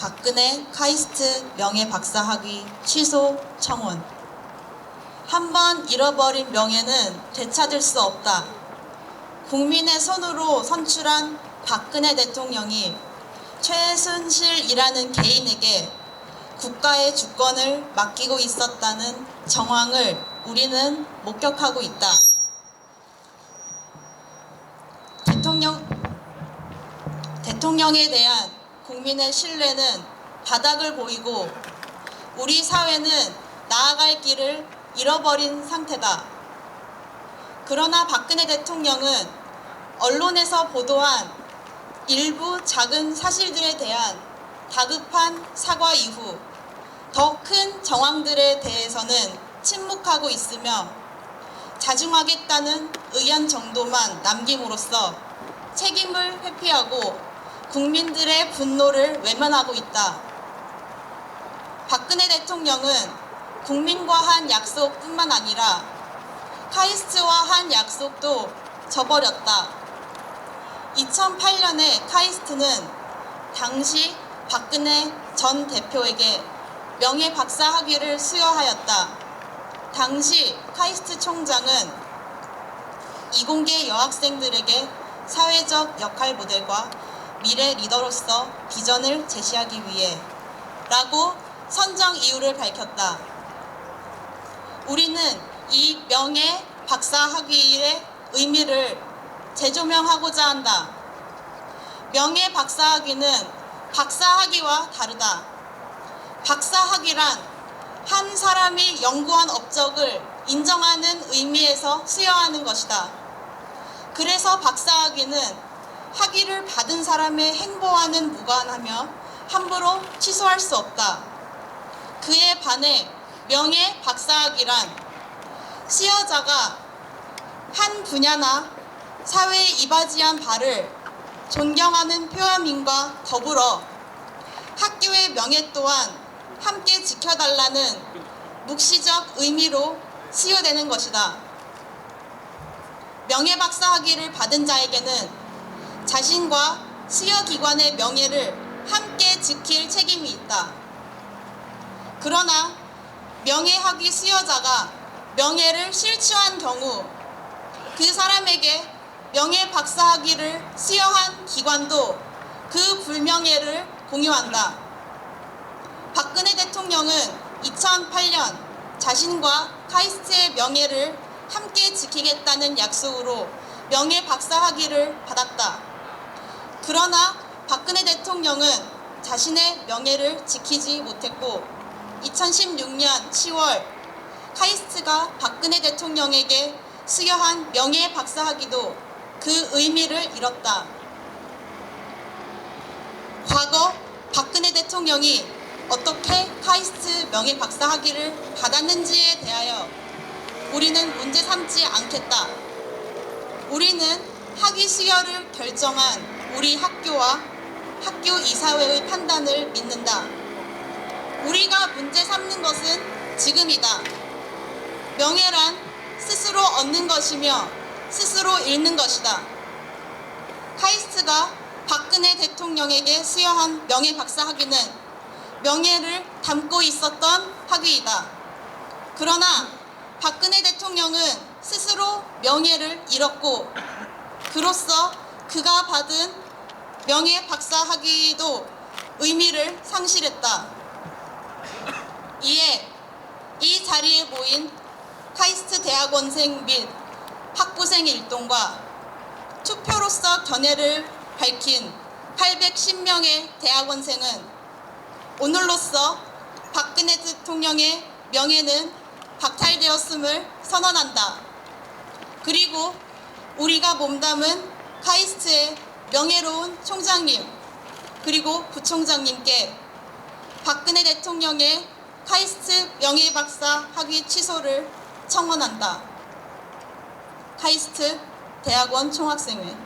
박근혜 카이스트 명예 박사학위 취소 청원. 한 번 잃어버린 명예는 되찾을 수 없다. 국민의 손으로 선출한 박근혜 대통령이 최순실이라는 개인에게 국가의 주권을 맡기고 있었다는 정황을 우리는 목격하고 있다. 대통령, 대통령에 대한 국민의 신뢰는 바닥을 보이고 우리 사회는 나아갈 길을 잃어버린 상태다. 그러나 박근혜 대통령은 언론에서 보도한 일부 작은 사실들에 대한 다급한 사과 이후 더 큰 정황들에 대해서는 침묵하고 있으며 자중하겠다는 의견 정도만 남김으로써 책임을 회피하고 국민들의 분노를 외면하고 있다. 박근혜 대통령은 국민과 한 약속뿐만 아니라 카이스트와 한 약속도 저버렸다. 2008년에 카이스트는 당시 박근혜 전 대표에게 명예 박사 학위를 수여하였다. 당시 카이스트 총장은 이공계 여학생들에게 사회적 역할 모델과 미래 리더로서 비전을 제시하기 위해 라고 선정 이유를 밝혔다. 우리는 이 명예 박사 학위의 의미를 재조명하고자 한다. 명예 박사 학위는 박사 학위와 다르다. 박사 학위란 한 사람이 연구한 업적을 인정하는 의미에서 수여하는 것이다. 그래서 박사 학위는 학위를 받은 사람의 행보와는 무관하며 함부로 취소할 수 없다. 그에 반해 명예 박사학위란 수여자가 한 분야나 사회에 이바지한 바를 존경하는 표현민과 더불어 학교의 명예 또한 함께 지켜달라는 묵시적 의미로 수여되는 것이다. 명예 박사 학위를 받은 자에게는 자신과 수여기관의 명예를 함께 지킬 책임이 있다. 그러나 명예학위 수여자가 명예를 실추한 경우 그 사람에게 명예 박사 학위를 수여한 기관도 그 불명예를 공유한다. 박근혜 대통령은 2008년 자신과 카이스트의 명예를 함께 지키겠다는 약속으로 명예 박사 학위를 받았다. 그러나 박근혜 대통령은 자신의 명예를 지키지 못했고 2016년 10월 카이스트가 박근혜 대통령에게 수여한 명예 박사 학위도 그 의미를 잃었다. 과거 박근혜 대통령이 어떻게 카이스트 명예 박사 학위를 받았는지에 대하여 우리는 문제 삼지 않겠다. 우리는 학위 수여를 결정한 우리 학교와 학교 이사회의 판단을 믿는다. 우리가 문제 삼는 것은 지금이다. 명예란 스스로 얻는 것이며 스스로 잃는 것이다. 카이스트가 박근혜 대통령에게 수여한 명예 박사 학위는 명예를 담고 있었던 학위이다. 그러나 박근혜 대통령은 스스로 명예를 잃었고 그로써 그가 받은 명예 박사 학위도 의미를 상실했다. 이에 이 자리에 모인 카이스트 대학원생 및 학부생 일동과 투표로서 견해를 밝힌 810명의 대학원생은 오늘로써 박근혜 대통령의 명예는 박탈되었음을 선언한다. 그리고 우리가 몸담은 카이스트의 명예로운 총장님 그리고 부총장님께 박근혜 대통령의 카이스트 명예박사 학위 취소를 청원한다. 카이스트 대학원 총학생회